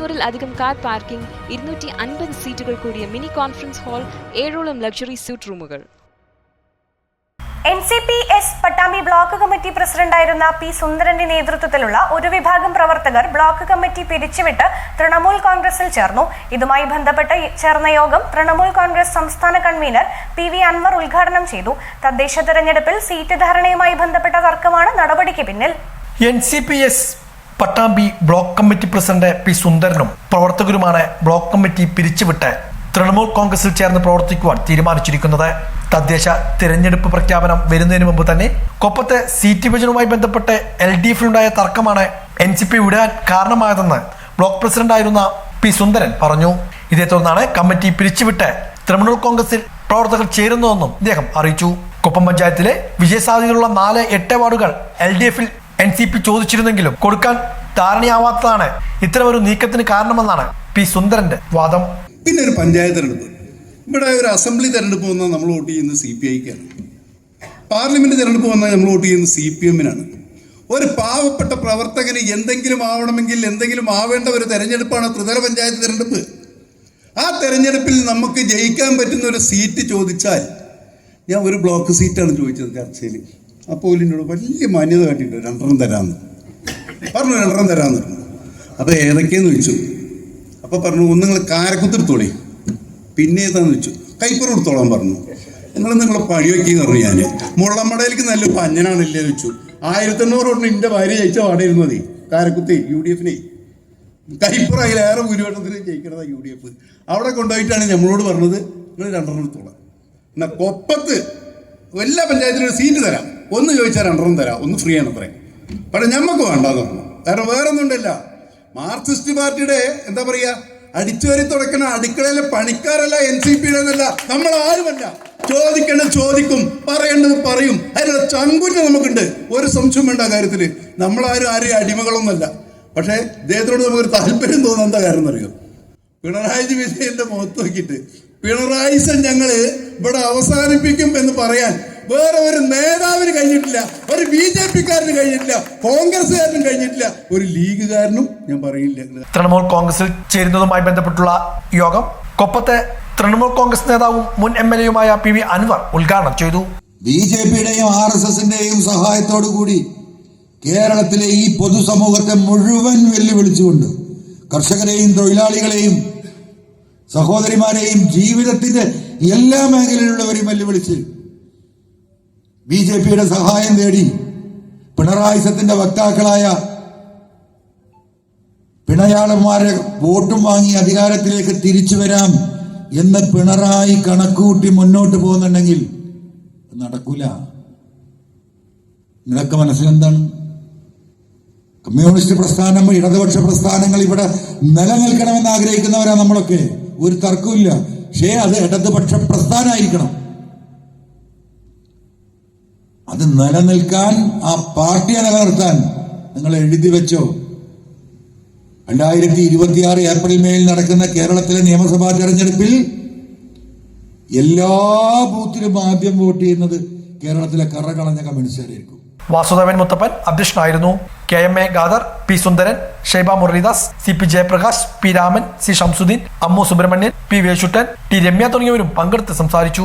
മുന്നൂറിൽ അധികം car parking ഇരുന്നൂറ്റി അൻപത് സീറ്റുകൾ കൂടിയ മിനി കോൺഫറൻസ് ഹാൾ ഏഴോളം ലക്ഷറി സ്യൂട്ട് റൂമുകൾ. N C P S Pattambi block committee പ്രസിഡന്റായിരുന്ന പി സുന്ദരന്റെ നേതൃത്വത്തിലുള്ള ഒരു വിഭാഗം പ്രവർത്തകർ ബ്ലോക്ക് കമ്മിറ്റി പിരിച്ചുവിട്ട് തൃണമൂൽ കോൺഗ്രസിൽ ചേർന്നു. ഇതുമായി ബന്ധപ്പെട്ട് ചേർന്ന യോഗം തൃണമൂൽ കോൺഗ്രസ് സംസ്ഥാന കൺവീനർ പി വി അൻവർ ഉദ്ഘാടനം ചെയ്തു. തദ്ദേശ തെരഞ്ഞെടുപ്പിൽ സീറ്റ് ധാരണയുമായി ബന്ധപ്പെട്ട തർക്കമാണ് നടപടിക്ക് പിന്നിൽ. N C P S Pattambi block committee president P സുന്ദരനും പ്രവർത്തകരുമാണ് ബ്ലോക്ക് കമ്മിറ്റി പിരിച്ചുവിട്ട് തൃണമൂൽ കോൺഗ്രസിൽ ചേർന്ന് പ്രവർത്തിക്കുവാൻ തീരുമാനിച്ചിരിക്കുന്നത്. തദ്ദേശ തിരഞ്ഞെടുപ്പ് പ്രഖ്യാപനം വരുന്നതിന് മുമ്പ് തന്നെ കൊപ്പത്തെ സീറ്റ് വിഭജനവുമായി ബന്ധപ്പെട്ട് എൽ ഡി എഫിലുണ്ടായ തർക്കമാണ് എൻ സി പി വിടാൻ കാരണമായതെന്ന് ബ്ലോക്ക് പ്രസിഡന്റായിരുന്ന പി സുന്ദരൻ പറഞ്ഞു. ഇതേ തുടർന്നാണ് കമ്മിറ്റി പിരിച്ചുവിട്ട് തൃണമൂൽ കോൺഗ്രസിൽ പ്രവർത്തകർ ചേരുന്നതെന്നും അദ്ദേഹം അറിയിച്ചു. കൊപ്പം പഞ്ചായത്തിലെ വിജയസാധ്യതയുള്ള നാല് എട്ട് വാർഡുകൾ എൽ ഡി എഫിൽ എൻ സി പി ചോദിച്ചിരുന്നെങ്കിലും കൊടുക്കാൻ ധാരണയാവാത്തതാണ് ഒരു നീക്കത്തിന് കാരണമെന്നാണ് പി സുന്ദരന്റെ വാദം. പിന്നെ ഒരു പഞ്ചായത്ത് തെരഞ്ഞെടുപ്പ്. ഇവിടെ ഒരു അസംബ്ലി തെരഞ്ഞെടുപ്പ് വന്നാൽ നമ്മൾ വോട്ട് ചെയ്യുന്ന സി പി ഐക്കാണ്. പാർലമെന്റ് തെരഞ്ഞെടുപ്പ് വന്നാൽ നമ്മൾ വോട്ട് ചെയ്യുന്ന സി പി എമ്മിനാണ്. ഒരു പാവപ്പെട്ട പ്രവർത്തകന് എന്തെങ്കിലും ആവണമെങ്കിൽ എന്തെങ്കിലും ആവേണ്ട ഒരു തെരഞ്ഞെടുപ്പാണ് ത്രിതല പഞ്ചായത്ത് തെരഞ്ഞെടുപ്പ്. ആ തെരഞ്ഞെടുപ്പിൽ നമുക്ക് ജയിക്കാൻ പറ്റുന്ന ഒരു സീറ്റ് ചോദിച്ചാൽ ഞാൻ ഒരു ബ്ലോക്ക് സീറ്റാണ് ചോദിച്ചത് ചർച്ചയിൽ. അപ്പോൾ എന്നോട് വലിയ മാന്യത കാട്ടിയിട്ടുണ്ട്. രണ്ടെണ്ണം തരാമെന്ന്. പറഞ്ഞു രണ്ടെണ്ണം തരാമെന്ന് പറഞ്ഞു. അപ്പോൾ ഏതൊക്കെയെന്ന് ചോദിച്ചു. അപ്പോൾ പറഞ്ഞു ഒന്ന് നിങ്ങൾ കാരക്കുത്തെടുത്തോളി പിന്നെ ഏതാന്ന് വെച്ചു കൈപ്പറ എടുത്തോളാൻ പറഞ്ഞു. നിങ്ങൾ നിങ്ങളെ പണി എന്ന് പറഞ്ഞു ഞാൻ മുള്ളമ്മടയിലേക്ക് നല്ല പഞ്ഞനാണില്ലേ വെച്ചു ആയിരത്തി എണ്ണൂറ് കൊണ്ട് എന്റെ ഭാര്യ ജയിച്ച പാടായിരുന്നു മതി കാരക്കുത്തി യു ഡി എഫിനെ. കൈപ്പുറം അതിലേറെ ഭൂരിപക്ഷത്തിന് ജയിക്കണതാ യു ഡി എഫ്. അവിടെ കൊണ്ടുപോയിട്ടാണ് നമ്മളോട് പറഞ്ഞത് നിങ്ങൾ രണ്ടെണ്ണം എടുത്തോളാം. എന്നാ കൊപ്പത്ത് എല്ലാ പഞ്ചായത്തിലും ഒരു സീറ്റ് തരാം. ഒന്ന് ചോദിച്ചാൽ രണ്ടെണ്ണം തരാം. ഒന്ന് ഫ്രീ ആണ് പറയാം. പക്ഷെ ഞമ്മക്ക് വേണ്ടാന്ന് പറഞ്ഞു. കാരണം വേറെ ഒന്നും ഉണ്ടല്ല മാർക്സിസ്റ്റ് പാർട്ടിയുടെ എന്താ പറയാ അടിച്ചുവരി തുടക്കണ അടുക്കളയിലെ പണിക്കാരല്ല എൻ സി പിയുടെ എന്നല്ല നമ്മൾ ആരുമല്ല ചോദിക്കേണ്ടത് ചോദിക്കും പറയേണ്ടത് പറയും. അതിനുള്ള ചങ്കുറ്റം നമുക്കുണ്ട്. ഒരു സംശയം വേണ്ട കാര്യത്തിൽ നമ്മളാരും ആരും അടിമകളൊന്നുമല്ല. പക്ഷേ ഇദ്ദേഹത്തോട് നമുക്കൊരു താല്പര്യം തോന്നുന്ന എന്താ കാരണം എന്നറിയോ? പിണറായി വിജയന്റെ മുഖത്ത് നോക്കിയിട്ട് പിണറായി ഞങ്ങൾ ഇവിടെ അവസാനിപ്പിക്കും എന്ന് പറയാൻ വേറെ ഒരു നേതാവിന് കഴിഞ്ഞിട്ടില്ല ഒരു ബി ജെ പിക്കാരന് കഴിഞ്ഞിട്ടില്ല കോൺഗ്രസ്സുകാരനും കഴിഞ്ഞിട്ടില്ല ഒരു ലീഗുകാരനും ഞാൻ പറയില്ല. തൃണമൂൽ കോൺഗ്രസിൽ ചേരുന്നതുമായി ബന്ധപ്പെട്ടുള്ള യോഗം കൊപ്പത്തെ തൃണമൂൽ കോൺഗ്രസ് നേതാവും മുൻ എം എൽ എയുമായ പി വി അൻവർ ഉദ്ഘാടനം ചെയ്തു. ബി ജെ പിയുടെയും ആർ എസ് എസിന്റെയും സഹായത്തോടു കൂടി കേരളത്തിലെ ഈ പൊതുസമൂഹത്തെ മുഴുവൻ വെല്ലുവിളിച്ചുകൊണ്ട് കർഷകരെയും തൊഴിലാളികളെയും സഹോദരിമാരെയും ജീവിതത്തിന്റെ എല്ലാ മേഖലയിലുള്ളവരെയും വെല്ലുവിളിച്ച് ബി ജെ പിയുടെ സഹായം തേടി പിണറായി സത്തിന്റെ വക്താക്കളായ പിണയാളന്മാരെ വോട്ടും വാങ്ങി അധികാരത്തിലേക്ക് തിരിച്ചു വരാം എന്ന് പിണറായി കണക്കുകൂട്ടി മുന്നോട്ട് പോകുന്നുണ്ടെങ്കിൽ നടക്കൂല. നിങ്ങളൊക്കെ മനസ്സിലെന്താണ്? കമ്മ്യൂണിസ്റ്റ് പ്രസ്ഥാനം ഇടതുപക്ഷ പ്രസ്ഥാനങ്ങൾ ഇവിടെ നിലനിൽക്കണമെന്ന് ആഗ്രഹിക്കുന്നവരാ നമ്മളൊക്കെ. ഒരു തർക്കമില്ല പക്ഷേ അത് ഇടതുപക്ഷ പ്രസ്ഥാനമായിരിക്കണം അത് നിലനിൽക്കാൻ ആ പാർട്ടിയെ നിലനിർത്താൻ നിങ്ങൾ എഴുതി വെച്ചോ. രണ്ടായിരത്തി ഇരുപത്തിയാറ് ഏപ്രിൽ മേയിൽ നടക്കുന്ന കേരളത്തിലെ നിയമസഭാ തെരഞ്ഞെടുപ്പിൽ എല്ലാ ബൂത്തിലും ആദ്യം വോട്ട് ചെയ്യുന്നത് കേരളത്തിലെ കറകളഞ്ഞ കമ്മ്യൂണിസ്റ്റുകാരായിരിക്കും. വാസുദേവൻ മുത്തപ്പൻ അധ്യക്ഷനായിരുന്നു. K M A Khader P Sundaran Shaiba Muralidas C P Jayaprakash P Raman C Shamsuddin Ammu Subramanian P Veshuttan T Ramya തുടങ്ങിയവരും പങ്കെടുത്ത് സംസാരിച്ചു.